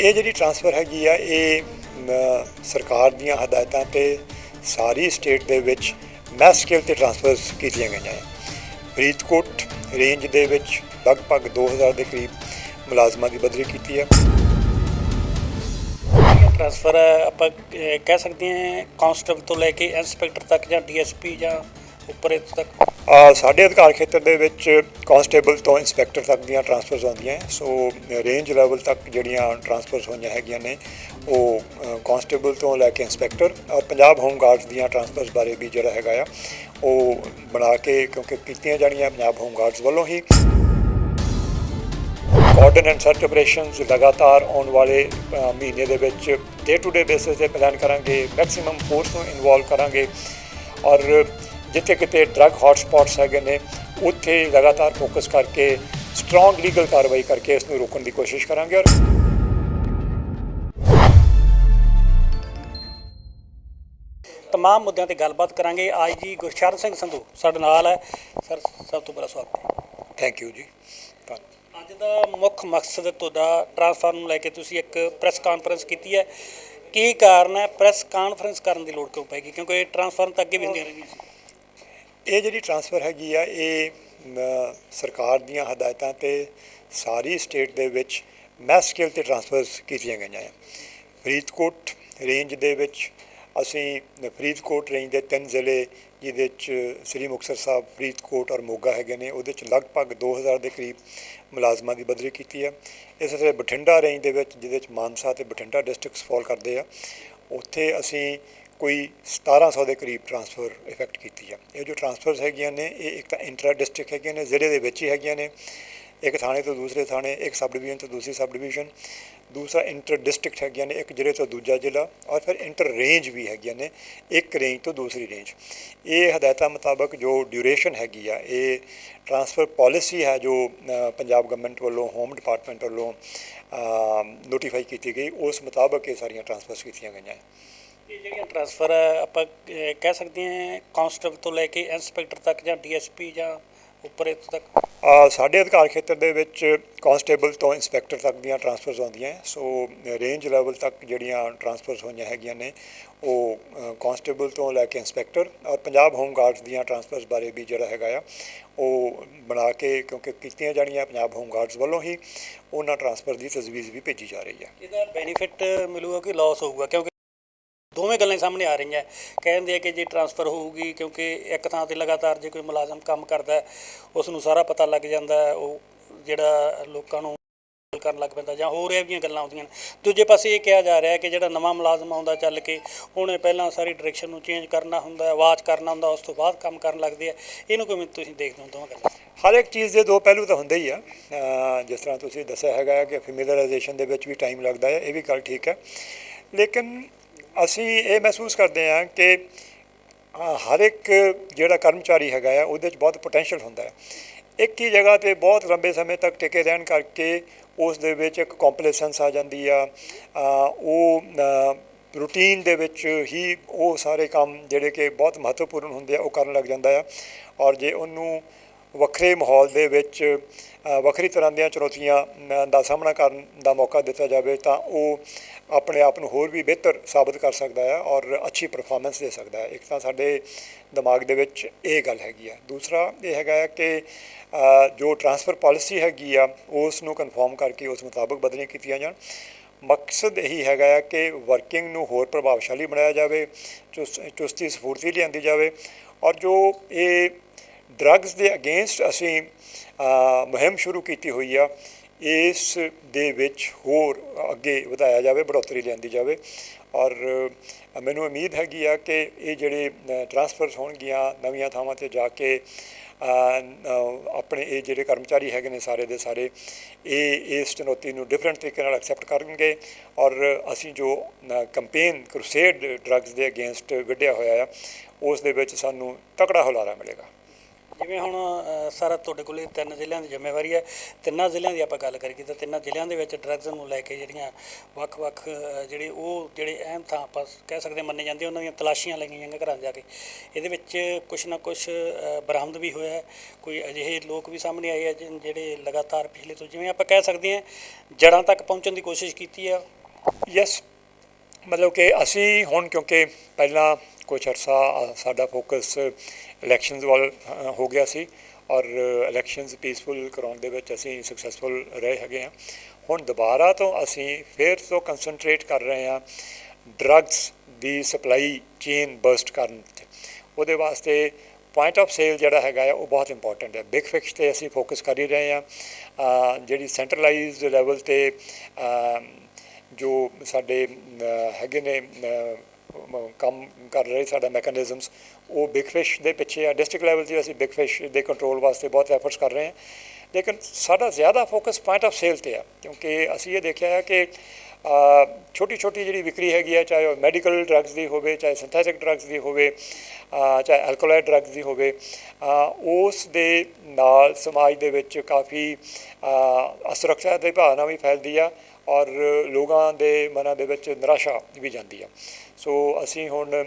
ਇਹ ਜਿਹੜੀ ਟਰਾਂਸਫਰ ਹੈਗੀ ਆ, ਇਹ ਸਰਕਾਰ ਦੀਆਂ ਹਦਾਇਤਾਂ ਤੇ ਸਾਰੀ ਸਟੇਟ ਦੇ ਵਿੱਚ ਮੈਸ ਸਕੇਲ ਤੇ ਟਰਾਂਸਫਰਸ ਕੀਤੀਆਂ ਗਈਆਂ ਹੈ ਫਰੀਦਕੋਟ ਰੇਂਜ ਦੇ ਵਿੱਚ ਲਗਭਗ 2000 ਦੇ ਕਰੀਬ ਮੁਲਾਜ਼ਮਾਂ ਦੀ ਬਦਲੀ ਕੀਤੀ ਹੈ ਟ੍ਰਾਂਸਫਰ ਆਪਾਂ ਕਹਿ ਸਕਦੇ ਹਾਂ ਕਾਂਸਟੇਬਲ ਤੋਂ ਲੈ ਕੇ ਇੰਸਪੈਕਟਰ ਤੱਕ ਜਾਂ ਡੀਐਸਪੀ ਜਾਂ ਉੱਪਰ ਇੱਥੇ ਤੱਕ। ਸਾਡੇ ਅਧਿਕਾਰ ਖੇਤਰ ਦੇ ਵਿੱਚ ਕਾਂਸਟੇਬਲ ਤੋਂ ਇੰਸਪੈਕਟਰ ਤੱਕ ਦੀਆਂ ਟਰਾਂਸਫਰਸ ਹੁੰਦੀਆਂ ਸੋ ਰੇਂਜ ਲੈਵਲ ਤੱਕ ਜਿਹੜੀਆਂ ਟਰਾਂਸਫਰਸ ਹੋਈਆਂ ਹੈਗੀਆਂ ਨੇ ਉਹ ਅ, ਕਾਂਸਟੇਬਲ ਤੋਂ ਲੈ ਕੇ ਇੰਸਪੈਕਟਰ ਔਰ ਪੰਜਾਬ ਹੋਮ ਗਾਰਡਸ ਦੀਆਂ ਟਰਾਂਸਫਰਸ ਬਾਰੇ ਵੀ ਜਿਹੜਾ ਹੈਗਾ ਆ ਉਹ ਬਣਾ ਕੇ ਕਿਉਂਕਿ ਕੀਤੀਆਂ ਜਾਣੀਆਂ ਪੰਜਾਬ ਹੋਮ ਗਾਰਡਸ ਵੱਲੋਂ ਹੀ। ਕਾਰਡਨ ਐਂਡ ਸਰਚ ਆਪਰੇਸ਼ਨਸ ਲਗਾਤਾਰ ਆਉਣ ਵਾਲੇ ਮਹੀਨੇ ਦੇ ਵਿੱਚ ਡੇ ਟੂ ਡੇ ਬੇਸਿਸ ਤੇ ਪਲਾਨ ਕਰਾਂਗੇ ਮੈਕਸਿਮਮ ਫੋਰਸ ਨੂੰ ਇਨਵੋਲਵ ਕਰਾਂਗੇ। ਔਰ ਜਿੱਥੇ ਕਿਤੇ ਡਰੱਗ ਹੌਟਸਪੌਟਸ ਹੈਗੇ ਨੇ ਉੱਥੇ ਲਗਾਤਾਰ ਫੋਕਸ ਕਰਕੇ ਸਟਰੋਂਗ ਲੀਗਲ ਕਾਰਵਾਈ ਕਰਕੇ ਇਸ ਨੂੰ ਰੋਕਣ ਦੀ ਕੋਸ਼ਿਸ਼ ਕਰਾਂਗੇ ਔਰ ਤਮਾਮ ਮੁੱਦਿਆਂ ਤੇ ਗੱਲਬਾਤ ਕਰਾਂਗੇ। ਆਈਜੀ ਗੁਰਸ਼ਰਨ ਸਿੰਘ ਸੰਧੂ ਸਾਡੇ ਨਾਲ ਹੈ। ਸਰ ਸਭ ਤੋਂ ਪਹਿਲਾਂ ਸਵਾਗਤ ਥੈਂਕ ਯੂ ਜੀ। ਅੱਜ ਦਾ ਮੁੱਖ ਮਕਸਦ ਤੁਹਾਡਾ ਟ੍ਰਾਂਸਫਰ ਨੂੰ ਲੈ ਕੇ ਤੁਸੀਂ ਇੱਕ ਪ੍ਰੈਸ ਕਾਨਫਰੰਸ ਕੀਤੀ ਹੈ। ਕੀ ਕਾਰਨ ਹੈ? ਪ੍ਰੈਸ ਕਾਨਫਰੰਸ ਕਰਨ ਦੀ ਲੋੜ ਕਿਉਂ ਪੈ ਗਈ? ਕਿਉਂਕਿ ਇਹ ਟ੍ਰਾਂਸਫਰ ਤਾਂ ਅੱਗੇ ਵੀ ਹੁੰਦੀਆਂ ਰਹਿੰਦੀਆਂ ਸੀ। ਇਹ ਜਿਹੜੀ ਟਰਾਂਸਫਰ ਹੈਗੀ ਆ, ਇਹ ਸਰਕਾਰ ਦੀਆਂ ਹਦਾਇਤਾਂ ਤੇ ਸਾਰੀ ਸਟੇਟ ਦੇ ਵਿੱਚ ਮੈਸ ਸਕੇਲ ਤੇ ਟਰਾਂਸਫਰਸ ਕੀਤੀਆਂ ਗਈਆਂ ਆ। ਫਰੀਦਕੋਟ ਰੇਂਜ ਦੇ ਵਿੱਚ ਅਸੀਂ ਫਰੀਦਕੋਟ ਰੇਂਜ ਦੇ ਤਿੰਨ ਜ਼ਿਲ੍ਹੇ, ਜਿਹਦੇ ਚ ਸ੍ਰੀ ਮੁਕਤਸਰ ਸਾਹਿਬ, ਫਰੀਦਕੋਟ ਔਰ ਮੋਗਾ ਹੈਗੇ ਨੇ, ਉਹਦੇ ਚ ਲਗਭਗ 2000 ਦੇ ਕਰੀਬ ਮੁਲਾਜ਼ਮਾਂ ਦੀ ਬਦਲੀ ਕੀਤੀ ਹੈ ਇਸੇ ਤਰ੍ਹਾਂ ਬਠਿੰਡਾ ਰੇਂਜ ਦੇ ਵਿੱਚ, ਜਿਹਦੇ ਚ ਮਾਨਸਾ ਤੇ ਬਠਿੰਡਾ ਡਿਸਟ੍ਰਿਕਟਸ ਫਾਲ ਕਰਦੇ ਆ, ਉੱਥੇ ਅਸੀਂ ਕੋਈ 1700 ਦੇ ਕਰੀਬ ਟਰਾਂਸਫਰ ਇਫੈਕਟ ਕੀਤੀ ਆ। ਇਹ ਜੋ ਟਰਾਂਸਫਰਸ ਹੈਗੀਆਂ ਨੇ, ਇਹ ਇੱਕ ਤਾਂ ਇੰਟਰਾ ਡਿਸਟ੍ਰਿਕਟ ਹੈਗੀਆਂ ਨੇ, ਜ਼ਿਲ੍ਹੇ ਦੇ ਵਿੱਚ ਹੀ ਹੈਗੀਆਂ ਨੇ। ਇੱਕ ਥਾਣੇ ਤੋਂ ਦੂਸਰੇ ਥਾਣੇ, ਇੱਕ ਸਬ ਡਿਵੀਜ਼ਨ ਤੋਂ ਦੂਸਰੀ ਸਬ ਡਿਵੀਜ਼ਨ ਦੂਸਰਾ ਇੰਟਰ ਡਿਸਟ੍ਰਿਕਟ ਹੈਗੀਆਂ ਨੇ, ਇੱਕ ਜ਼ਿਲ੍ਹੇ ਤੋਂ ਦੂਜਾ ਜ਼ਿਲ੍ਹਾ ਔਰ ਫਿਰ ਇੰਟਰ ਰੇਂਜ ਵੀ ਹੈਗੀਆਂ ਨੇ, ਇੱਕ ਰੇਂਜ ਤੋਂ ਦੂਸਰੀ ਰੇਂਜ ਇਹ ਹਦਾਇਤਾਂ ਮੁਤਾਬਕ ਜੋ ਡਿਊਰੇਸ਼ਨ ਹੈਗੀ ਆ, ਇਹ ਟਰਾਂਸਫਰ ਪਾਲਿਸੀ ਹੈ ਜੋ ਪੰਜਾਬ ਗਵਰਨਮੈਂਟ ਵੱਲੋਂ ਹੋਮ ਡਿਪਾਰਟਮੈਂਟ ਵੱਲੋਂ ਨੋਟੀਫਾਈ ਕੀਤੀ ਗਈ। ਉਸ ਮੁਤਾਬਕ ਇਹ ਸਾਰੀਆਂ ਟਰਾਂਸਫਰਸ ਕੀਤੀਆਂ ਗਈਆਂ ਇਹ ਜਿਹੜੀਆਂ ਟ੍ਰਾਂਸਫਰ ਹੈ ਆਪਾਂ ਕਹਿ ਸਕਦੇ ਹਾਂ ਕਾਂਸਟੇਬਲ ਤੋਂ ਲੈ ਕੇ ਇੰਸਪੈਕਟਰ ਤੱਕ ਜਾਂ ਡੀਐਸਪੀ ਜਾਂ ਉੱਪਰ ਇੱਥੋਂ ਤੱਕ ਸਾਡੇ ਅਧਿਕਾਰ ਖੇਤਰ ਦੇ ਵਿੱਚ ਕਾਂਸਟੇਬਲ ਤੋਂ ਇੰਸਪੈਕਟਰ ਤੱਕ ਦੀਆਂ ਟਰਾਂਸਫਰਸ ਹੁੰਦੀਆਂ ਹੈ। ਸੋ ਰੇਂਜ ਲੈਵਲ ਤੱਕ ਜਿਹੜੀਆਂ ਟਰਾਂਸਫਰਸ ਹੋਈਆਂ ਹੈਗੀਆਂ ਨੇ ਉਹ ਕਾਂਸਟੇਬਲ ਤੋਂ ਲੈ ਕੇ ਇੰਸਪੈਕਟਰ ਔਰ ਪੰਜਾਬ ਹੋਮ ਗਾਰਡਸ ਦੀਆਂ ਟਰਾਂਸਫਰਸ ਬਾਰੇ ਵੀ ਜਿਹੜਾ ਹੈਗਾ ਆ ਉਹ ਬਣਾ ਕੇ ਕਿਉਂਕਿ ਕੀਤੀਆਂ ਜਾਣੀਆਂ ਪੰਜਾਬ ਹੋਮ ਗਾਰਡਸ ਵੱਲੋਂ ਹੀ ਉਹਨਾਂ ਟਰਾਂਸਫਰ ਦੀ ਤਜਵੀਜ਼ ਵੀ ਭੇਜੀ ਜਾ ਰਹੀ ਹੈ ਇਹਦਾ ਬੈਨੀਫਿਟ ਮਿਲੂਗਾ ਕਿ ਲਾਸ ਹੋਊਗਾ ਕਿਉਂਕਿ ਦੋਵੇਂ ਗੱਲਾਂ ਸਾਹਮਣੇ ਆ ਰਹੀਆਂ। ਕਹਿੰਦੇ ਆ ਕਿ ਜੇ ਟਰਾਂਸਫਰ ਹੋਊਗੀ, ਕਿਉਂਕਿ ਇੱਕ ਥਾਂ ਤੇ ਲਗਾਤਾਰ ਜੇ ਕੋਈ ਮੁਲਾਜ਼ਮ ਕੰਮ ਕਰਦਾ ਹੈ ਉਸ ਨੂੰ ਸਾਰਾ ਪਤਾ ਲੱਗ ਜਾਂਦਾ ਉਹ ਜਿਹੜਾ ਲੋਕਾਂ ਨੂੰ ਕਰਨ ਲੱਗ ਪੈਂਦਾ ਜਾਂ ਹੋਰ ਇਹ ਵੀ ਗੱਲਾਂ ਆਉਂਦੀਆਂ ਨੇ। ਦੂਜੇ ਪਾਸੇ ਇਹ ਕਿਹਾ ਜਾ ਰਿਹਾ ਹੈ ਕਿ ਜਿਹੜਾ ਨਵਾਂ ਮੁਲਾਜ਼ਮ ਆਉਂਦਾ ਚੱਲ ਕੇ, ਉਹਨੇ ਪਹਿਲਾਂ ਸਾਰੀ ਡਾਇਰੈਕਸ਼ਨ ਨੂੰ ਚੇਂਜ ਕਰਨਾ ਹੁੰਦਾ ਹੈ ਆਵਾਜ਼ ਕਰਨਾ ਹੁੰਦਾ, ਉਸ ਤੋਂ ਬਾਅਦ ਕੰਮ ਕਰਨ ਲੱਗਦੇ ਆ। ਇਹਨੂੰ ਕਿਵੇਂ ਤੁਸੀਂ ਦੇਖਦੇ ਹੋ ਦੋਵਾਂ ਗੱਲਾਂ? ਹਰ ਇੱਕ ਚੀਜ਼ ਦੇ ਦੋ ਪਹਿਲੂ ਤਾਂ ਹੁੰਦੇ ਹੀ ਆ। ਜਿਸ ਤਰ੍ਹਾਂ ਤੁਸੀਂ ਦੱਸਿਆ ਹੈਗਾ ਕਿ ਫੈਮਿਲੀਅਰਾਈਜੇਸ਼ਨ ਦੇ ਵਿੱਚ ਵੀ ਟਾਈਮ ਲੱਗਦਾ ਹੈ, ਇਹ ਵੀ ਗੱਲ ਠੀਕ ਹੈ। ਲੇਕਿਨ ਅਸੀਂ ਇਹ ਮਹਿਸੂਸ ਕਰਦੇ ਹਾਂ ਕਿ ਹਰ ਇੱਕ ਜਿਹੜਾ ਕਰਮਚਾਰੀ ਹੈਗਾ ਆ, ਉਹਦੇ 'ਚ ਬਹੁਤ ਪੋਟੈਂਸ਼ੀਅਲ ਹੁੰਦਾ ਹੈ। ਇੱਕ ਹੀ ਜਗ੍ਹਾ ਤੇ ਬਹੁਤ ਲੰਬੇ ਸਮੇਂ ਤੱਕ ਟਿਕੇ ਰਹਿਣ ਕਰਕੇ ਉਸ ਦੇ ਵਿੱਚ ਇੱਕ ਕੰਪਲੇਸੈਂਸ ਆ ਜਾਂਦੀ ਆ। ਉਹ ਰੂਟੀਨ ਦੇ ਵਿੱਚ ਹੀ ਉਹ ਸਾਰੇ ਕੰਮ ਜਿਹੜੇ ਕਿ ਬਹੁਤ ਮਹੱਤਵਪੂਰਨ ਹੁੰਦੇ ਆ, ਉਹ ਕਰਨ ਲੱਗ ਜਾਂਦਾ ਆ। ਔਰ ਜੇ ਉਹਨੂੰ ਵੱਖਰੇ ਮਾਹੌਲ ਦੇ ਵਿੱਚ ਵੱਖਰੀ ਤਰ੍ਹਾਂ ਦੀਆਂ ਚੁਣੌਤੀਆਂ ਦਾ ਸਾਹਮਣਾ ਕਰਨ ਦਾ ਮੌਕਾ ਦਿੱਤਾ ਜਾਵੇ ਤਾਂ ਉਹ ਆਪਣੇ ਆਪ ਨੂੰ ਹੋਰ ਵੀ ਬਿਹਤਰ ਸਾਬਤ ਕਰ ਸਕਦਾ ਹੈ ਔਰ ਅੱਛੀ ਪਰਫਾਰਮੈਂਸ ਦੇ ਸਕਦਾ ਹੈ। ਇੱਕ ਤਾਂ ਸਾਡੇ ਦਿਮਾਗ ਦੇ ਵਿੱਚ ਇਹ ਗੱਲ ਹੈਗੀ ਆ। ਦੂਸਰਾ ਇਹ ਹੈਗਾ ਹੈ ਕਿ ਜੋ ਟਰਾਂਸਫਰ ਪਾਲਿਸੀ ਹੈਗੀ ਆ, ਉਸ ਨੂੰ ਕਨਫਰਮ ਕਰਕੇ ਉਸ ਮੁਤਾਬਕ ਬਦਲੀਆਂ ਕੀਤੀਆਂ ਜਾਣ। ਮਕਸਦ ਇਹੀ ਹੈਗਾ ਹੈ ਕਿ ਵਰਕਿੰਗ ਨੂੰ ਹੋਰ ਪ੍ਰਭਾਵਸ਼ਾਲੀ ਬਣਾਇਆ ਜਾਵੇ ਚੁਸ- ਚੁਸਤੀ ਸਫੂਰਤੀ ਲਿਆਂਦੀ ਜਾਵੇ ਔਰ ਜੋ ਇਹ ਡਰੱਗਸ ਦੇ ਅਗੇਂਸਟ ਅਸੀਂ ਮੁਹਿੰਮ ਸ਼ੁਰੂ ਕੀਤੀ ਹੋਈ ਆ, ਇਸ ਦੇ ਵਿੱਚ ਹੋਰ ਅੱਗੇ ਵਧਾਇਆ ਜਾਵੇ, ਬੜੋਤਰੀ ਲਿਆਂਦੀ ਜਾਵੇ। ਔਰ ਮੈਨੂੰ ਉਮੀਦ ਹੈਗੀ ਆ ਕਿ ਇਹ ਜਿਹੜੇ ਟਰਾਂਸਫਰਸ ਹੋਣਗੀਆਂ ਨਵੀਆਂ ਥਾਵਾਂ ਤੇ ਜਾ ਕੇ ਆਪਣੇ ਇਹ ਜਿਹੜੇ ਕਰਮਚਾਰੀ ਹੈਗੇ ਨੇ ਸਾਰੇ ਦੇ ਸਾਰੇ, ਇਹ, ਇਸ ਚੁਣੌਤੀ ਨੂੰ ਡਿਫਰੈਂਟ ਤਰੀਕੇ ਨਾਲ ਐਕਸੈਪਟ ਕਰਨਗੇ। ਔਰ ਅਸੀਂ ਜੋ ਕੰਪੇਨ ਕਰੂਸੇਡ ਡਰੱਗਸ ਦੇ ਅਗੇਂਸਟ ਵਿੱਢਿਆ ਹੋਇਆ ਆ, ਉਸ ਦੇ ਵਿੱਚ ਸਾਨੂੰ ਤਕੜਾ ਹੁਲਾਰਾ ਮਿਲੇਗਾ। ਜਿਵੇਂ ਹੁਣ ਅ, ਸਾਰਾ ਤੁਹਾਡੇ ਕੋਲੇ ਤਿੰਨ ਜ਼ਿਲ੍ਹਿਆਂ ਦੀ ਜ਼ਿੰਮੇਵਾਰੀ ਹੈ। ਤਿੰਨਾਂ ਜ਼ਿਲ੍ਹਿਆਂ ਦੀ ਆਪਾਂ ਗੱਲ ਕਰੀਏ ਤਾਂ ਤਿੰਨਾਂ ਜ਼ਿਲ੍ਹਿਆਂ ਦੇ ਵਿੱਚ ਡਰੱਗਸ ਨੂੰ ਲੈ ਕੇ ਜਿਹੜੀਆਂ ਵੱਖ-ਵੱਖ ਅ, ਜਿਹੜੇ ਉਹ ਜਿਹੜੇ ਅਹਿਮ ਥਾਂ ਆਪਾਂ ਕਹਿ ਸਕਦੇ ਹਾਂ ਮੰਨੇ ਜਾਂਦੇ ਉਹਨਾਂ ਦੀਆਂ ਤਲਾਸ਼ੀਆਂ ਲਈਆਂ ਜਾਂਦੀਆਂ ਘਰਾਂ 'ਚ ਜਾ ਕੇ। ਇਹਦੇ ਵਿੱਚ ਕੁਛ ਨਾ ਕੁਛ ਅ, ਬਰਾਮਦ ਵੀ ਹੋਇਆ ਹੈ। ਕੋਈ ਅਜਿਹੇ ਲੋਕ ਵੀ ਸਾਹਮਣੇ ਆਏ ਆ ਜਿਨ- ਜਿਹੜੇ ਲਗਾਤਾਰ ਪਿਛਲੇ ਤੋਂ ਜਿਵੇਂ ਆਪਾਂ ਕਹਿ ਸਕਦੇ ਹਾਂ ਜੜ੍ਹਾਂ ਤੱਕ ਪਹੁੰਚਣ ਦੀ ਕੋਸ਼ਿਸ਼ ਕੀਤੀ ਆ। ਯੈਸ ਮਤਲਬ ਕਿ ਅਸੀਂ ਹੁਣ ਕਿਉਂਕਿ ਪਹਿਲਾਂ ਕੁਝ ਅਰਸਾ ਸਾਡਾ ਫੋਕਸ ਇਲੈਕਸ਼ਨਸ ਵੱਲ ਹੋ ਗਿਆ ਸੀ ਔਰ ਇਲੈਕਸ਼ਨਸ ਪੀਸਫੁਲ ਕਰਾਉਣ ਦੇ ਵਿੱਚ ਅਸੀਂ ਸਕਸੈਸਫੁਲ ਰਹੇ ਹੈਗੇ ਹਾਂ। ਹੁਣ ਦੁਬਾਰਾ ਤੋਂ ਅਸੀਂ ਫਿਰ ਤੋਂ ਕਨਸੈਂਟਰੇਟ ਕਰ ਰਹੇ ਹਾਂ ਡਰੱਗਸ ਦੀ ਸਪਲਾਈ ਚੇਨ ਬਰਸਟ ਕਰਨ ਤੇ। ਉਹਦੇ ਵਾਸਤੇ ਪੁਆਇੰਟ ਆਫ ਸੇਲ ਜਿਹੜਾ ਹੈਗਾ ਆ, ਉਹ ਬਹੁਤ ਇੰਪੋਰਟੈਂਟ ਹੈ। ਬਿਗ ਫਿਕਸ ਤੇ ਅਸੀਂ ਫੋਕਸ ਕਰ ਹੀ ਰਹੇ ਹਾਂ। ਜਿਹੜੀ ਸੈਂਟਰਲਾਈਜ਼ਡ ਲੈਵਲ ਤੇ ਜੋ ਸਾਡੇ ਹੈਗੇ ਨੇ ਕੰਮ ਕਰ ਰਹੇ ਸਾਡਾ ਮੈਕੈਨਿਜ਼ਮਸ ਉਹ ਬਿਗ ਫਿਸ਼ ਦੇ ਪਿੱਛੇ ਆ। ਡਿਸਟ੍ਰਿਕਟ ਲੈਵਲ ਤੇ ਅਸੀਂ ਬਿਗ ਫਿਸ਼ ਦੇ ਕੰਟਰੋਲ ਵਾਸਤੇ ਬਹੁਤ ਐਫਰਟਸ ਕਰ ਰਹੇ ਹਾਂ। ਲੇਕਿਨ ਸਾਡਾ ਜ਼ਿਆਦਾ ਫੋਕਸ ਪੁਆਇੰਟ ਆਫ ਸੇਲ ਤੇ ਆ, ਕਿਉਂਕਿ ਅਸੀਂ ਇਹ ਦੇਖਿਆ ਹੈ ਕਿ ਛੋਟੀ ਛੋਟੀ ਜਿਹੜੀ ਵਿਕਰੀ ਹੈਗੀ ਆ, ਚਾਹੇ ਉਹ ਮੈਡੀਕਲ ਡਰੱਗਸ ਦੀ ਹੋਵੇ, ਚਾਹੇ ਸਿੰਥੈਟਿਕ ਡਰੱਗਸ ਦੀ ਹੋਵੇ ਚਾਹੇ ਐਲਕੋਹੋਲਾਈਡ ਡਰੱਗਸ ਦੀ ਹੋਵੇ ਉਸ ਦੇ ਨਾਲ ਸਮਾਜ ਦੇ ਵਿੱਚ ਕਾਫੀ ਅਸੁਰੱਖਿਆ ਦੀ ਭਾਵਨਾ ਵੀ ਫੈਲਦੀ ਆ। ਔਰ ਲੋਕਾਂ ਦੇ ਮਨਾਂ ਦੇ ਵਿੱਚ ਨਿਰਾਸ਼ਾ ਵੀ ਜਾਂਦੀ ਆ। ਸੋ ਅਸੀਂ ਹੁਣ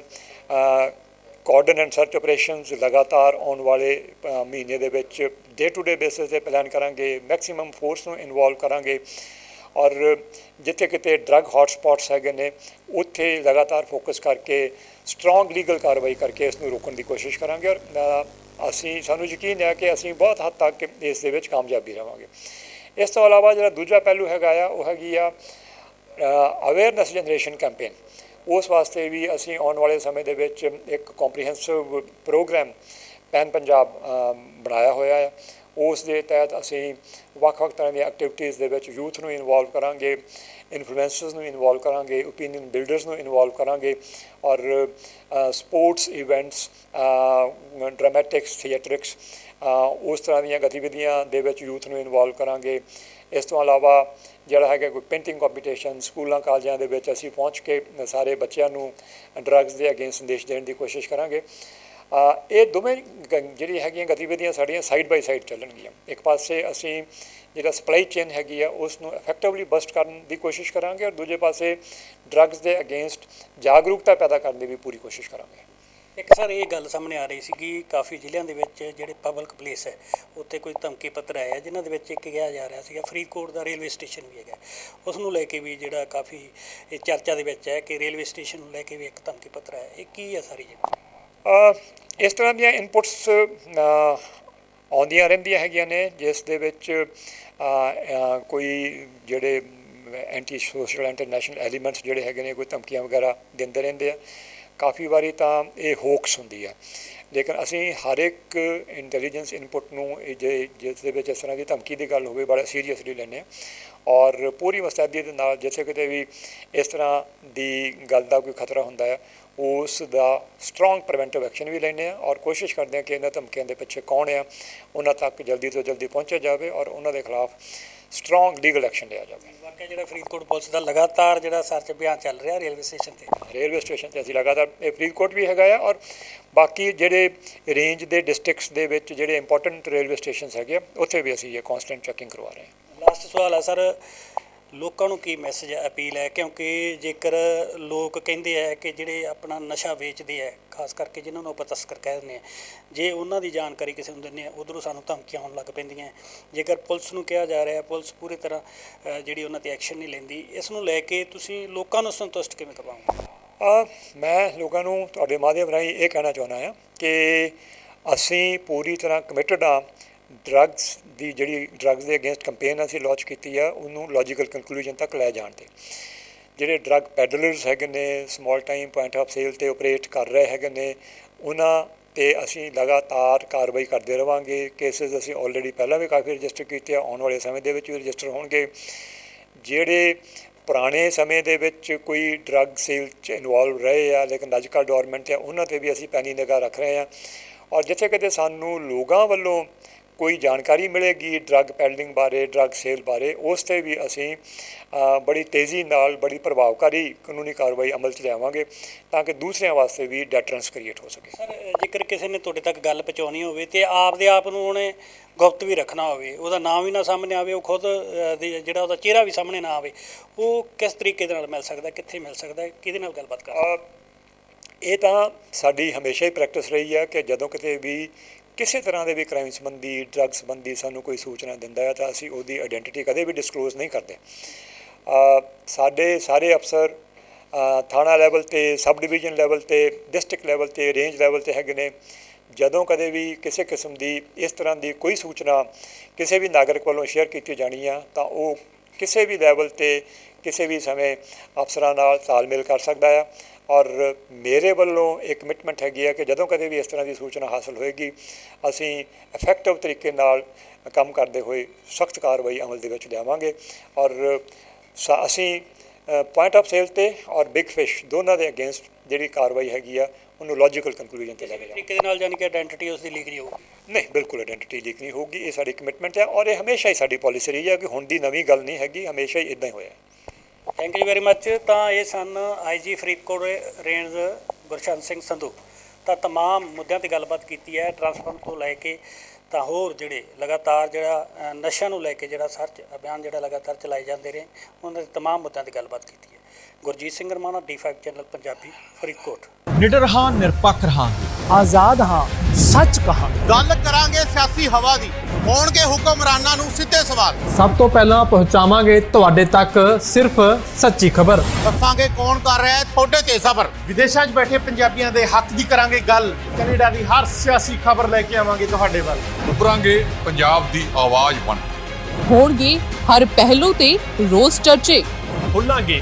ਕੋਆਰਡਨ ਐਂਡ ਸਰਚ ਆਪਰੇਸ਼ਨਸ ਲਗਾਤਾਰ ਆਉਣ ਵਾਲੇ ਮਹੀਨੇ ਦੇ ਵਿੱਚ ਡੇ ਟੂ ਡੇ ਬੇਸਿਸ ਤੇ ਪਲਾਨ ਕਰਾਂਗੇ ਮੈਕਸਿਮਮ ਫੋਰਸ ਨੂੰ ਇਨਵੋਲਵ ਕਰਾਂਗੇ। ਔਰ ਜਿੱਥੇ ਕਿਤੇ ਡਰੱਗ ਹੌਟ ਹੈਗੇ ਨੇ, ਉੱਥੇ ਲਗਾਤਾਰ ਫੋਕਸ ਕਰਕੇ ਸਟਰੋਂਗ ਲੀਗਲ ਕਾਰਵਾਈ ਕਰਕੇ ਇਸ ਨੂੰ ਰੋਕਣ ਦੀ ਕੋਸ਼ਿਸ਼ ਕਰਾਂਗੇ। ਔਰ ਅਸੀਂ, ਸਾਨੂੰ ਯਕੀਨ ਹੈ ਕਿ ਅਸੀਂ ਬਹੁਤ ਹੱਦ ਤੱਕ ਇਸ ਦੇ ਵਿੱਚ ਕਾਮਯਾਬੀ ਰਵਾਂਗੇ ਇਸ ਤੋਂ ਇਲਾਵਾ ਜਿਹੜਾ ਦੂਜਾ ਪਹਿਲੂ ਹੈਗਾ ਆ, ਉਹ ਹੈਗੀ ਆ ਅਵੇਅਰਨੈਸ ਜਨਰੇਸ਼ਨ ਕੈਂਪੇਨ ਉਸ ਵਾਸਤੇ ਵੀ ਅਸੀਂ ਆਉਣ ਵਾਲੇ ਸਮੇਂ ਦੇ ਵਿੱਚ ਇੱਕ ਕੰਪਰੀਹੈਂਸਿਵ ਪ੍ਰੋਗਰਾਮ ਪੈਨ ਪੰਜਾਬ ਬਣਾਇਆ ਹੋਇਆ ਹੈ ਉਸ ਦੇ ਤਹਿਤ ਅਸੀਂ ਵੱਖ-ਵੱਖ ਤਰ੍ਹਾਂ ਦੀਆਂ ਐਕਟੀਵਿਟੀਜ਼ ਦੇ ਵਿੱਚ ਯੂਥ ਨੂੰ ਇਨਵੋਲਵ ਕਰਾਂਗੇ ਇਨਫਲੂਐਂਸਰਸ ਨੂੰ ਇਨਵੋਲਵ ਕਰਾਂਗੇ ਓਪੀਨੀਅਨ ਬਿਲਡਰਸ ਨੂੰ ਇਨਵੋਲਵ ਕਰਾਂਗੇ ਔਰ ਸਪੋਰਟਸ ਇਵੈਂਟਸ ਡਰਾਮੈਟਿਕਸ ਥੀਏਟਰਿਕਸ ਉਸ ਤਰ੍ਹਾਂ ਦੀਆਂ ਗਤੀਵਿਧੀਆਂ ਦੇ ਵਿੱਚ ਯੂਥ ਨੂੰ ਇਨਵੋਲਵ ਕਰਾਂਗੇ। ਇਸ ਤੋਂ ਇਲਾਵਾ ਜਿਹੜਾ ਹੈਗਾ ਕੋਈ ਪੇਂਟਿੰਗ ਕੰਪੀਟੀਸ਼ਨ ਸਕੂਲਾਂ, ਕਾਲਜਾਂ ਦੇ ਵਿੱਚ ਅਸੀਂ ਪਹੁੰਚ ਕੇ ਸਾਰੇ ਬੱਚਿਆਂ ਨੂੰ ਡਰੱਗਸ ਦੇ ਅਗੇਂਸਟ ਸੰਦੇਸ਼ ਦੇਣ ਦੀ ਕੋਸ਼ਿਸ਼ ਕਰਾਂਗੇ। ਇਹ ਦੋਵੇਂ ਗ- ਜਿਹੜੀ ਹੈਗੀਆਂ ਗਤੀਵਿਧੀਆਂ ਸਾਡੀਆਂ ਸਾਈਡ ਬਾਈ ਸਾਈਡ ਚੱਲਣਗੀਆਂ। ਇੱਕ ਪਾਸੇ ਅਸੀਂ ਜਿਹੜਾ ਸਪਲਾਈ ਚੇਨ ਹੈਗੀ ਆ, ਉਸ ਨੂੰ ਇਫੈਕਟਿਵਲੀ ਬਸਟ ਕਰਨ ਦੀ ਕੋਸ਼ਿਸ਼ ਕਰਾਂਗੇ ਔਰ ਦੂਜੇ ਪਾਸੇ ਡਰੱਗਸ ਦੇ ਅਗੇਂਸਟ ਜਾਗਰੂਕਤਾ ਪੈਦਾ ਕਰਨ ਦੀ ਵੀ ਪੂਰੀ ਕੋਸ਼ਿਸ਼ ਕਰਾਂਗੇ। ਇੱਕ ਸਰ ਇਹ ਗੱਲ ਸਾਹਮਣੇ ਆ ਰਹੀ ਸੀ ਕਿ ਕਾਫੀ ਜ਼ਿਲ੍ਹਿਆਂ ਦੇ ਵਿੱਚ ਜਿਹੜੇ ਪਬਲਿਕ ਪਲੇਸ ਹੈ, ਉੱਥੇ ਕੋਈ ਧਮਕੀ ਪੱਤਰ ਆਇਆ ਜਿਨ੍ਹਾਂ ਦੇ ਵਿੱਚ ਇੱਕ ਕਿਹਾ ਜਾ ਰਿਹਾ ਸੀਗਾ ਫਰੀਦਕੋਟ ਦਾ ਰੇਲਵੇ ਸਟੇਸ਼ਨ ਵੀ ਹੈਗਾ ਉਸ ਨੂੰ ਲੈ ਕੇ ਵੀ ਜਿਹੜਾ ਕਾਫੀ ਇਹ ਚਰਚਾ ਦੇ ਵਿੱਚ ਹੈ ਕਿ ਰੇਲਵੇ ਸਟੇਸ਼ਨ ਨੂੰ ਲੈ ਕੇ ਵੀ ਇੱਕ ਧਮਕੀ ਪੱਤਰ ਆਇਆ ਇਹ ਕੀ ਹੈ ਸਾਰੀ ਜੀ ਇਸ ਤਰ੍ਹਾਂ ਦੀਆਂ ਇਨਪੁਟਸ ਆਉਂਦੀਆਂ ਰਹਿੰਦੀਆਂ ਹੈਗੀਆਂ ਨੇ, ਜਿਸ ਦੇ ਵਿੱਚ ਕੋਈ ਜਿਹੜੇ ਐਂਟੀ ਸੋਸ਼ਲ ਇੰਟਰਨੈਸ਼ਨਲ ਐਲੀਮੈਂਟਸ ਜਿਹੜੇ ਹੈਗੇ ਨੇ, ਕੋਈ ਧਮਕੀਆਂ ਵਗੈਰਾ ਦਿੰਦੇ ਰਹਿੰਦੇ ਆ। ਕਾਫੀ ਵਾਰੀ ਤਾਂ ਇਹ ਹੋਕਸ ਹੁੰਦੀ ਆ। ਲੇਕਿਨ ਅਸੀਂ ਹਰ ਇੱਕ ਇੰਟੈਲੀਜੈਂਸ ਇਨਪੁਟ ਨੂੰ ਜੇ, ਜਿਸ ਦੇ ਵਿੱਚ ਇਸ ਤਰ੍ਹਾਂ ਦੀ ਧਮਕੀ ਦੀ ਗੱਲ ਹੋਵੇ, ਬੜਾ ਸੀਰੀਅਸਲੀ ਲੈਂਦੇ ਹਾਂ ਔਰ ਪੂਰੀ ਮਸਤੈਦੀ ਦੇ ਨਾਲ ਜਿੱਥੇ ਕਿਤੇ ਵੀ ਇਸ ਤਰ੍ਹਾਂ ਦੀ ਗੱਲ ਦਾ ਕੋਈ ਖਤਰਾ ਹੁੰਦਾ ਹੈ ਉਸ ਦਾ ਸਟਰੋਂਗ ਪ੍ਰੀਵੈਂਟਿਵ ਐਕਸ਼ਨ ਵੀ ਲੈਂਦੇ ਆ ਔਰ ਕੋਸ਼ਿਸ਼ ਕਰਦੇ ਆ ਕਿ ਇਹਨਾਂ ਧਮਕੀਆਂ ਦੇ ਪਿੱਛੇ ਕੌਣ ਆ, ਉਹਨਾਂ ਤੱਕ ਜਲਦੀ ਤੋਂ ਜਲਦੀ ਪਹੁੰਚਿਆ ਜਾਵੇ ਔਰ ਉਹਨਾਂ ਦੇ ਖਿਲਾਫ ਸਟਰੋਂਗ ਲੀਗਲ ਐਕਸ਼ਨ ਲਿਆ ਜਾਵੇ। ਵਾਕਿਆ ਜਿਹੜਾ ਫਰੀਦਕੋਟ ਪੁਲਿਸ ਦਾ ਲਗਾਤਾਰ ਜਿਹੜਾ ਸਰਚ ਅਭਿਆਨ ਚੱਲ ਰਿਹਾ ਰੇਲਵੇ ਸਟੇਸ਼ਨ ਤੇ? ਰੇਲਵੇ ਸਟੇਸ਼ਨ ਤੇ ਅਸੀਂ ਲਗਾਤਾਰ ਇਹ ਫਰੀਦਕੋਟ ਵੀ ਹੈਗਾ ਆ ਔਰ ਬਾਕੀ ਜਿਹੜੇ ਰੇਂਜ ਦੇ ਡਿਸਟ੍ਰਿਕਟਸ ਦੇ ਵਿੱਚ ਜਿਹੜੇ ਇੰਪੋਰਟੈਂਟ ਰੇਲਵੇ ਸਟੇਸ਼ਨਸ ਹੈਗੇ ਉੱਥੇ ਵੀ ਅਸੀਂ ਇਹ ਕਨਸਟੈਂਟ ਚੈਕਿੰਗ ਕਰਵਾ ਰਹੇ ਹਾਂ। ਲਾਸਟ ਸਵਾਲ ਹੈ ਸਰ ਲੋਕਾਂ ਨੂੰ ਕੀ ਮੈਸੇਜ ਹੈ ਅਪੀਲ ਹੈ? ਕਿਉਂਕਿ ਜੇਕਰ ਲੋਕ ਕਹਿੰਦੇ ਆ ਕਿ ਜਿਹੜੇ ਆਪਣਾ ਨਸ਼ਾ ਵੇਚਦੇ ਆ, ਖਾਸ ਕਰਕੇ ਜਿਨ੍ਹਾਂ ਨੂੰ ਆਪਾਂ ਤਸਕਰ ਕਹਿ ਦਿੰਦੇ ਆ, ਜੇ ਉਹਨਾਂ ਦੀ ਜਾਣਕਾਰੀ ਕਿਸੇ ਨੂੰ ਦਿੰਦੇ ਆ, ਉਧਰੋਂ ਸਾਨੂੰ ਧਮਕੀਆਂ ਆਉਣ ਲੱਗ ਪੈਂਦੀਆਂ। ਜੇਕਰ ਪੁਲਿਸ ਨੂੰ ਕਿਹਾ ਜਾ ਰਿਹਾ, ਪੁਲਿਸ ਪੂਰੀ ਤਰ੍ਹਾਂ ਜਿਹੜੀ ਉਹਨਾਂ ਤੇ ਐਕਸ਼ਨ ਨਹੀਂ ਲੈਂਦੀ, ਇਸ ਨੂੰ ਲੈ ਕੇ ਤੁਸੀਂ ਲੋਕਾਂ ਨੂੰ ਸੰਤੁਸ਼ਟ ਕਿਵੇਂ ਕਰਵਾਉਂਗੇ ਆ, ਮੈਂ ਲੋਕਾਂ ਨੂੰ ਤੁਹਾਡੇ ਮਾਧਿਅਮ ਰਾਹੀਂ ਇਹ ਕਹਿਣਾ ਚਾਹੁੰਦਾ ਹਾਂ ਕਿ ਅਸੀਂ ਪੂਰੀ ਤਰ੍ਹਾਂ ਕਮਿਟਡ ਆ ਡਰੱਗਸ ਦੀ ਜਿਹੜੀ ਡਰੱਗਸ ਦੇ ਅਗੇਂਸਟ ਕੈਂਪੇਨ ਅਸੀਂ ਲਾਂਚ ਕੀਤੀ ਆ, ਉਹਨੂੰ ਲੌਜੀਕਲ ਕੰਕਲੂਜਨ ਤੱਕ ਲੈ ਜਾਣ ਤੇ। ਜਿਹੜੇ ਡਰੱਗ ਪੈਡਲਰਸ ਹੈਗੇ ਨੇ small time point of sale ਤੇ ਆਪਰੇਟ ਕਰ ਰਹੇ ਹੈਗੇ ਨੇ, ਉਹਨਾਂ ਤੇ ਅਸੀਂ ਲਗਾਤਾਰ ਕਾਰਵਾਈ ਕਰਦੇ ਰਵਾਂਗੇ। ਕੇਸਿਸ ਅਸੀਂ ਆਲਰੇਡੀ ਪਹਿਲਾਂ ਵੀ ਕਾਫੀ ਰਜਿਸਟਰ ਕੀਤੇ ਆ, ਆਉਣ ਵਾਲੇ ਸਮੇਂ ਦੇ ਵਿੱਚ ਵੀ ਰਜਿਸਟਰ ਹੋਣਗੇ। ਜਿਹੜੇ ਪੁਰਾਣੇ ਸਮੇਂ ਦੇ ਵਿੱਚ ਕੋਈ ਡਰੱਗ ਸੇਲ 'ਚ ਇਨਵੋਲਵ ਰਹੇ ਆ, ਲੇਕਿਨ ਅੱਜ ਕੱਲ੍ਹ ਡੋਰਮੈਂਟ ਆ, ਉਹਨਾਂ ਤੇ ਵੀ ਅਸੀਂ ਪੈਣੀ ਨਿਗਾਹ ਰੱਖ ਰਹੇ ਹਾਂ ਔਰ ਜਿੱਥੇ ਕਿਤੇ ਸਾਨੂੰ ਲੋਕਾਂ ਵੱਲੋਂ ਕੋਈ ਜਾਣਕਾਰੀ ਮਿਲੇਗੀ ਡਰੱਗ ਪੈਡਲਿੰਗ ਬਾਰੇ ਡਰੱਗ ਸੇਲ ਬਾਰੇ ਉਸ ਤੇ ਵੀ ਅਸੀਂ ਬੜੀ ਤੇਜ਼ੀ ਨਾਲ ਬੜੀ ਪ੍ਰਭਾਵਕਾਰੀ ਕਾਨੂੰਨੀ ਕਾਰਵਾਈ ਅਮਲ 'ਚ ਲਿਆਵਾਂਗੇ ਤਾਂ ਕਿ ਦੂਸਰਿਆਂ ਵਾਸਤੇ ਵੀ ਡੈਟਰੈਂਸ ਕ੍ਰੀਏਟ ਹੋ ਸਕੇ। ਸਰ ਜੇਕਰ ਕਿਸੇ ਨੇ ਤੁਹਾਡੇ ਤੱਕ ਗੱਲ ਪਹੁੰਚਾਉਣੀ ਹੋਵੇ ਤੇ ਆਪ ਦੇ ਆਪ ਨੂੰ ਉਹਨੇ ਗੁਪਤ ਵੀ ਰੱਖਣਾ ਹੋਵੇ ਉਹਦਾ ਨਾਮ ਵੀ ਨਾ ਸਾਹਮਣੇ ਆਵੇ ਉਹ ਖੁਦ ਜਿਹੜਾ ਉਹਦਾ ਚਿਹਰਾ ਵੀ ਸਾਹਮਣੇ ਨਾ ਆਵੇ ਉਹ ਕਿਸ ਤਰੀਕੇ ਦੇ ਨਾਲ ਮਿਲ ਸਕਦਾ ਕਿੱਥੇ ਮਿਲ ਸਕਦਾ ਕਿਹਦੇ ਨਾਲ ਗੱਲਬਾਤ ਕਰ ਇਹ ਤਾਂ ਸਾਡੀ ਹਮੇਸ਼ਾ ਹੀ ਪ੍ਰੈਕਟਿਸ ਰਹੀ ਹੈ ਕਿ ਜਦੋਂ ਕਿਤੇ ਵੀ ਕਿਸੇ ਤਰ੍ਹਾਂ ਦੇ ਵੀ ਕ੍ਰਾਈਮ ਸੰਬੰਧੀ ਡਰੱਗ ਸੰਬੰਧੀ ਸਾਨੂੰ ਕੋਈ ਸੂਚਨਾ ਦਿੰਦਾ ਹੈ ਤਾਂ ਅਸੀਂ ਉਹਦੀ ਆਇਡੈਂਟੀਟੀ ਕਦੇ ਵੀ ਡਿਸਕਲੋਜ਼ ਨਹੀਂ ਕਰਦੇ। ਸਾਡੇ ਸਾਰੇ ਅਫਸਰ ਥਾਣਾ ਲੈਵਲ ਤੇ ਸਬ ਡਿਵੀਜ਼ਨ ਲੈਵਲ ਤੇ ਡਿਸਟ੍ਰਿਕਟ ਲੈਵਲ ਤੇ ਰੇਂਜ ਲੈਵਲ ਤੇ ਹੈਗੇ ਨੇ। ਜਦੋਂ ਕਦੇ ਵੀ ਕਿਸੇ ਕਿਸਮ ਦੀ ਇਸ ਤਰ੍ਹਾਂ ਦੀ ਕੋਈ ਸੂਚਨਾ ਕਿਸੇ ਵੀ ਨਾਗਰਿਕ ਵੱਲੋਂ ਸ਼ੇਅਰ ਕੀਤੀ ਜਾਣੀ ਆ, ਤਾਂ ਉਹ ਕਿਸੇ ਵੀ ਲੈਵਲ ਤੇ ਕਿਸੇ ਵੀ ਸਮੇਂ ਅਫਸਰਾਂ ਨਾਲ ਤਾਲਮੇਲ ਕਰ ਸਕਦਾ ਆ। ਔਰ ਮੇਰੇ ਵੱਲੋਂ ਇੱਕ ਕਮਿਟਮੈਂਟ ਹੈਗੀ ਆ ਕਿ ਜਦੋਂ ਕਦੇ ਵੀ ਇਸ ਤਰ੍ਹਾਂ ਦੀ ਸੂਚਨਾ ਹਾਸਲ ਹੋਏਗੀ ਅਸੀਂ ਇਫੈਕਟਿਵ ਤਰੀਕੇ ਨਾਲ ਕੰਮ ਕਰਦੇ ਹੋਏ ਸਖਤ ਕਾਰਵਾਈ ਅਮਲ ਦੇ ਵਿੱਚ ਲਿਆਵਾਂਗੇ। ਔਰ ਅਸੀਂ ਪੁਆਇੰਟ ਆਫ ਸੇਲ ਤੇ ਔਰ ਬਿਗ ਫਿਸ਼ ਦੋਨਾਂ ਦੇ ਅਗੇਂਸਟ ਜਿਹੜੀ ਕਾਰਵਾਈ ਹੈਗੀ ਆ ਉਹਨੂੰ ਲੌਜੀਕਲ ਕੰਕਲੂਜਨ ਤੇ ਲੈ ਕੇ ਤਰੀਕੇ ਦੇ ਨਾਲ ਜਾਨੀ ਕਿ ਆਇਡੈਂਟੀਟੀ ਉਸ ਦੀ ਲੀਕ ਨਹੀਂ ਹੋਊਗੀ। ਨਹੀਂ ਬਿਲਕੁਲ ਆਇਡੈਂਟੀਟੀ ਲੀਕ ਨਹੀਂ ਹੋਊਗੀ ਇਹ ਸਾਡੀ ਕਮਿਟਮੈਂਟ ਹੈ ਔਰ ਇਹ ਹਮੇਸ਼ਾ ਹੀ ਸਾਡੀ ਪਾਲਿਸੀ ਰਹੀ ਹੈ ਕਿ ਹੁਣ ਦੀ ਨਵੀਂ ਗੱਲ ਨਹੀਂ ਹੈਗੀ ਹਮੇਸ਼ਾ ਹੀ ਇਦਾਂ ਹੀ ਹੋਇਆ। ਹੈ ਥੈਂਕ ਯੂ ਵੈਰੀ ਮੱਚ ਤਾਂ ਇਹ ਸਨ ਆਈਜੀ ਫਰੀਦਕੋਟ ਰੇਂਜ ਗੁਰਸ਼ੰਤ ਸਿੰਘ ਸੰਧੂ ਤਾਂ तमाम ਮੁੱਦਿਆਂ ਤੇ ਗੱਲਬਾਤ ਕੀਤੀ ਹੈ ਟਰਾਂਸਫਰ ਤੋਂ ਲੈ ਕੇ ਤਾਂ ਹੋਰ ਜਿਹੜੇ ਲਗਾਤਾਰ ਜਿਹੜਾ ਅ, ਨਸ਼ਿਆਂ ਨੂੰ ਲੈ ਕੇ ਜਿਹੜਾ ਸਰਚ ਅਭਿਆਨ ਜਿਹੜਾ ਲਗਾਤਾਰ ਚਲਾਏ ਜਾਂਦੇ ਰਹੇ ਉਹਨਾਂ ਦੇ तमाम ਮੁੱਦਿਆਂ ਤੇ ਗੱਲਬਾਤ ਕੀਤੀ ਹੈ Gurjeet Singh Ramana D5 channel Punjabi Faridkot. ਨਿਡਰ ਹਾਂ ਨਿਰਪੱਖ ਰਹਾਂਗੇ। ਆਜ਼ਾਦ ਹਾਂ ਸੱਚ ਕਹਾਂਗੇ। ਗੱਲ ਕਰਾਂਗੇ ਸਿਆਸੀ ਹਵਾ ਦੀ। ਹੋਣਗੇ ਹੁਕਮਰਾਨਾਂ ਨੂੰ ਸਿੱਧੇ ਸਵਾਲ। ਸਭ ਤੋਂ ਪਹਿਲਾਂ ਪਹੁੰਚਾਵਾਂਗੇ ਤੁਹਾਡੇ ਤੱਕ ਸਿਰਫ ਸੱਚੀ ਖਬਰ। ਦੱਸਾਂਗੇ ਕੌਣ ਕਰ ਰਿਹਾ ਹੈ ਤੁਹਾਡੇ ਤੇ ਸਬਰ। ਵਿਦੇਸ਼ਾਂ 'ਚ ਬੈਠੇ ਪੰਜਾਬੀਆਂ ਦੇ ਹੱਕ ਦੀ ਕਰਾਂਗੇ ਗੱਲ। ਕੈਨੇਡਾ ਦੀ ਹਰ ਸਿਆਸੀ ਖਬਰ ਲੈ ਕੇ ਆਵਾਂਗੇ ਤੁਹਾਡੇ ਵੱਲ। ਉਭਰਾਂਗੇ ਪੰਜਾਬ ਦੀ ਆਵਾਜ਼ ਬਣ ਹੋਣਗੇ ਹਰ ਪਹਿਲੂ ਤੇ ਰੋਜ਼ ਚਰਚੇ। ਖੁੱਲਾਂਗੇ